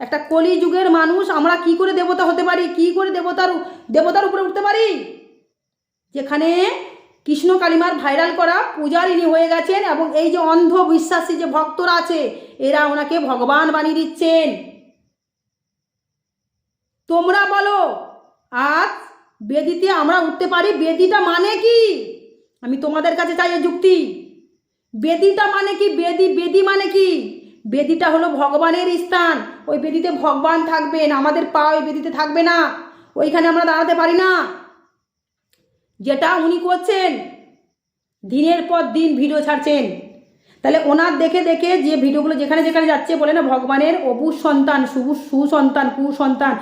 একটা কলি যুগের মানুষ, আমরা কি করে দেবতা হতে পারি? কি করে দেবতার দেবতার উপরে উঠতে পারি? যেখানে কৃষ্ণ কালিমার ভাইরাল করা পূজারিনী হয়ে গেছেন এবং এই যে অন্ধ বিশ্বাসী যে ভক্তরা আছে, এরা ওনাকে ভগবান বানিয়ে দিচ্ছেন। তোমরা বলো, আজ বেদিতে আমরা উঠতে পারি? বেদিটা মানে কি? আমি তোমাদের কাছে চাই যুক্তি। বেদিটা মানে কি? বেদি বেদি মানে কি? বেদিটা হলো ভগবানের স্থান। ওই বেদিতে ভগবান থাকবেন, আমাদের পা ওই বেদিতে থাকবে না। ওইখানে আমরা দাঁড়াতে পারি না। যেটা উনি করছেন, দিনের পর দিন ভিডিও ছাড়ছেন। তাহলে ওনার দেখে দেখে যে ভিডিওগুলো যেখানে যেখানে যাচ্ছে বলে না, ভগবানের অবুজ সন্তান শুভু সুসন্তান, কুসন্তান,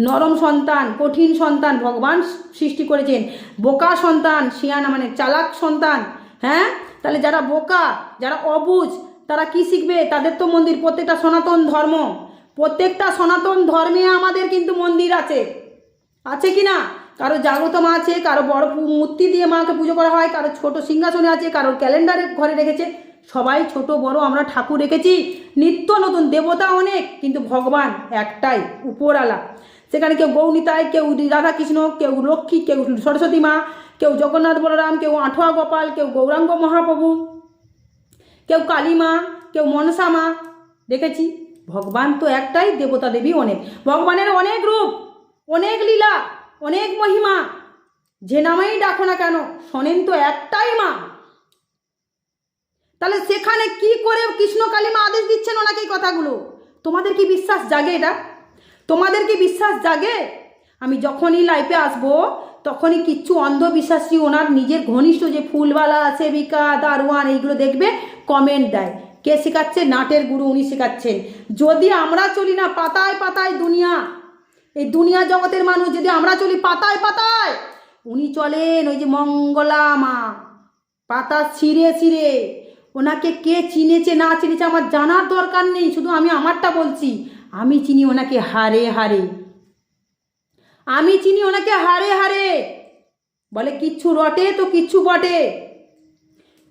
নরম সন্তান, কঠিন সন্তান ভগবান সৃষ্টি করেছেন। বোকা সন্তান, শিয়ানা মানে চালাক সন্তান হ্যাঁ? তাহলে যারা বোকা, যারা অবুজ তারা কি শিখবে? তাদের তো মন্দির, প্রত্যেকটা সনাতন ধর্ম। প্রত্যেকটা সনাতন ধর্মে আমাদের কিন্তু মন্দির আছে। আছে কি না? কারও জাগ্রত মা আছে, কারও বড় মূর্তি দিয়ে মাকে পুজো করা হয়, কারও ছোট সিংহাসনে আছে কারোর ক্যালেন্ডারে ঘরে রেখেছে। সবাই ছোট, বড়, আমরা ঠাকুর রেখেছি। নিত্য নতুন, দেবতা অনেক, কিন্তু ভগবান একটাই উপরালা সেখানে কেউ গৌনিতায় কেউ রাধাকৃষ্ণ, কেউ লক্ষ্মী, কেউ সরস্বতী মা, কেউ জগন্নাথ বলরাম, কেউ আঠোয়া গোপাল, কেউ গৌরাঙ্গ মহাপ্রভু। কেউ কালী মা, কেউ মনসা মা, দেখেছি? ভগবান তো একটাই, দেবতা দেবী অনেক। ভগবানের অনেক রূপ, অনেক লীলা, অনেক মহিমা। যে নামেই ডাকো না কেন, শোনেন তো, একটাই মা। তাহলে সেখানে কি করে কৃষ্ণ কালী মা আদেশ দিচ্ছেন ওনাকে এই কথাগুলো? তোমাদের কি বিশ্বাস জাগে এটা? তোমাদের কি বিশ্বাস জাগে? আমি যখনই লাইফে আসব, তখনই কিচ্ছু অন্ধবিশ্বাসী ওনার নিজের ঘনিষ্ঠ যে ফুলওয়ালা সেবিকা দারোয়ান, এইগুলো দেখবে কমেন্ট দেয়। কে শেখাচ্ছে? নাটের গুরু উনি শেখাচ্ছেন। যদি আমরা চলি না পাতায় পাতায় দুনিয়া, এই দুনিয়া জগতের মানুষ যদি আমরা চলি পাতায় পাতায়, উনি চলেন ওই যে মঙ্গলা মা, পাতা ছিঁড়ে ছিঁড়ে। ওনাকে কে চিনেছে, না চিনেছে আমার জানার দরকার নেই, শুধু আমি আমারটা বলছি। আমি চিনি ওনাকে হারে হারে। আমি চিনি ওনাকে হারে হারে। বলে, কিচ্ছু রটে তো কিচ্ছু বটে।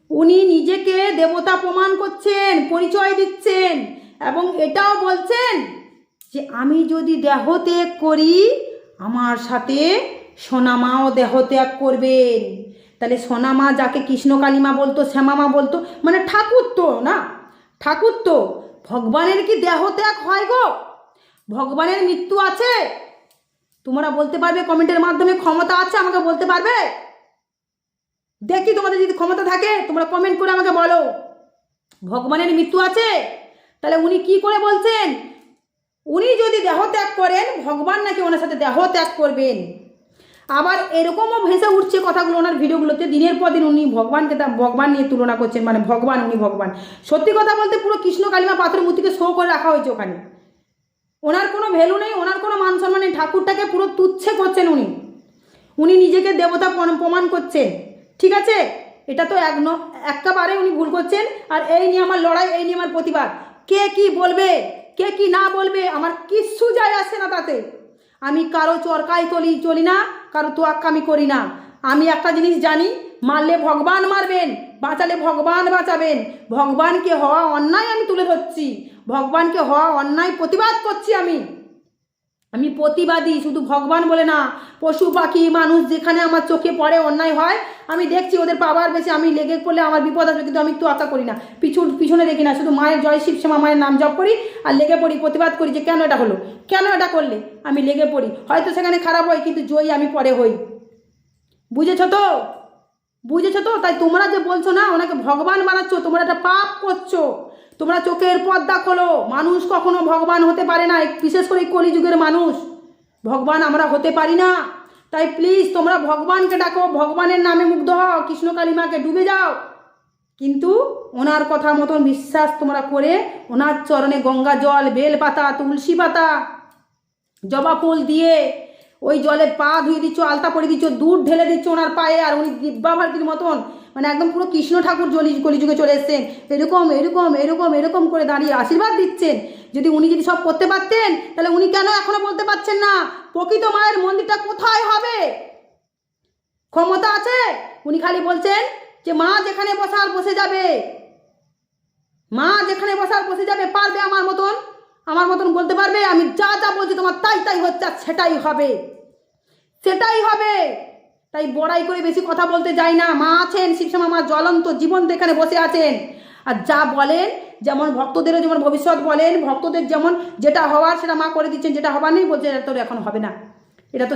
উনি নিজেকে দেবতা প্রমাণ করছেন, পরিচয় দিচ্ছেন এবং এটাও বলছেন যে আমি যদি দেহত্যাগ করি, আমার সাথে সোনামাও দেহত্যাগ করবেন। তাহলে সোনামা যাকে কৃষ্ণ কালিমা বলতো শ্যামামা বলতো মানে ঠাকুর তো, না? ঠাকুর তো। ভগবানের কি দেহত্যাগ হয় গো? ভগবানের মৃত্যু আছে? তোমরা বলতে পারবে, কমেন্টের মাধ্যমে ক্ষমতা আছে, আমাকে বলতে পারবে? দেখি তোমাদের যদি ক্ষমতা থাকে, তোমরা কমেন্ট করে আমাকে বলো। ভগবানের মৃত্যু আছে? তাহলে উনি কি করে বলছেন? উনি যদি দেহ ত্যাগ করেন, ভগবান নাকি ওনার সাথে দেহ ত্যাগ করবেন। আবার এরকমও ভেসে উঠছে কথাগুলো ওনার ভিডিওগুলোতে, দিনের পর দিন উনি ভগবানকে ভগবান নিয়ে তুলনা করছেন মানে ভগবান, উনি ভগবান। সত্যি কথা বলতে পুরো কৃষ্ণ কালিমা পাথর মূর্তিকে শো করে রাখা হয়েছে ওখানে। ওনার কোনো ভ্যালু নেই, ওনার কোনো মান সম্মান নেই ঠাকুরটাকে পুরো তুচ্ছে করছেন উনি। উনি নিজেকে দেবতা প্রমাণ করছেন। ঠিক আছে? এটা তো এক ন একেবারে উনি ভুল করছেন, আর এই নিয়ে আমার লড়াই, এই নিয়ে আমার প্রতিবাদ। কে কি বলবে? কে কি না বলবে? আমার কিচ্ছু যায় আসে না তাতে। আমি কারও চরকায় চলি চলি না, কারও তোয়াক্কা আমি করি না। আমি একটা জিনিস জানি, মারলে ভগবান মারবেন, বাঁচালে ভগবান বাঁচাবেন। ভগবানকে হওয়া অন্যায় আমি তুলে ধরছি। ভগবানকে হওয়া অন্যায় প্রতিবাদ করছি আমি। আমি প্রতিবাদী, শুধু ভগবান বলে না, পশু পাখি, মানুষ যেখানে আমার চোখে পড়ে, অন্যায় হয়, আমি দেখছি ওদের পাওয়ার বেশি, আমি লেগে পড়লে আমার বিপদ আসবে, কিন্তু আমি একটু আশা করি না। পিছু পিছনে দেখি না, শুধু মায়ের জয়, শিব শ্যামা মায়ের নাম জপ করি আর লেগে পড়ি, প্রতিবাদ করি যে কেন এটা হলো? কেন এটা করলে? আমি লেগে পড়ি। হয়তো সেখানে খারাপ হয়, কিন্তু জয়ী আমি পরে হই। বুঝেছ তো? বুঝেছ তো? তাই তোমরা যে বলছো না, ওনাকে ভগবান বানাচ্ছ, তোমরা একটা পাপ করছ। তোমরা চোখের পর্দা খোলো। মানুষ কখনো ভগবান হতে পারে না বিশেষ করে কলিযুগের মানুষ। ভগবান আমরা হতে পারি না। তাই প্লিজ তোমরা ভগবানকে ডাকো, ভগবানের নামে মুগ্ধ হও, কৃষ্ণ কালিমাকে ডুবে যাও। কিন্তু ওনার কথা মতন বিশ্বাস তোমরা করে ওনার চরণে গঙ্গা জল বেল পাতা তুলসী পাতা, জবা ফুল দিয়ে ওই জলে পা ধুয়ে দিচ্ছ, আলতা পরে দিচ্ছ, দুধ ঢেলে দিচ্ছ ওনার পায়ে, আর উনি দিব্যা ভারতীর মতন মানে একদম পুরো কৃষ্ণ ঠাকুর জলি কলিযুগে চলে এসছেন। এরকম এরকম এরকম এরকম করে দাঁড়িয়ে আশীর্বাদ দিচ্ছেন। যদি উনি যদি সব করতে পারতেন, তাহলে উনি কেন এখনও বলতে পারছেন না? প্রকৃত মায়ের মন্দিরটা কোথায় হবে? ক্ষমতা আছে? উনি খালি বলছেন যে মা যেখানে বসার বসে যাবে। মা যেখানে বসার বসে যাবে, পারবে আমার মতন? আমার মতন বলতে পারবে, আমি যা যা বলছি তোমার তাই তাই হচ্ছে সেটাই হবে। সেটাই হবে। তাই বড়াই করে বেশি কথা বলতে যাই না। মা আছেন শিবশ্যামা মা জ্বলন্ত জীবন এখানে বসে আছেন। আর যা বলেন, যেমন ভক্তদেরও যেমন ভবিষ্যৎ বলেন, ভক্তদের যেমন যেটা হওয়ার সেটা মা করে দিচ্ছেন, যেটা হবার নেই বলছে এটা তোর এখন হবে না। এটা তো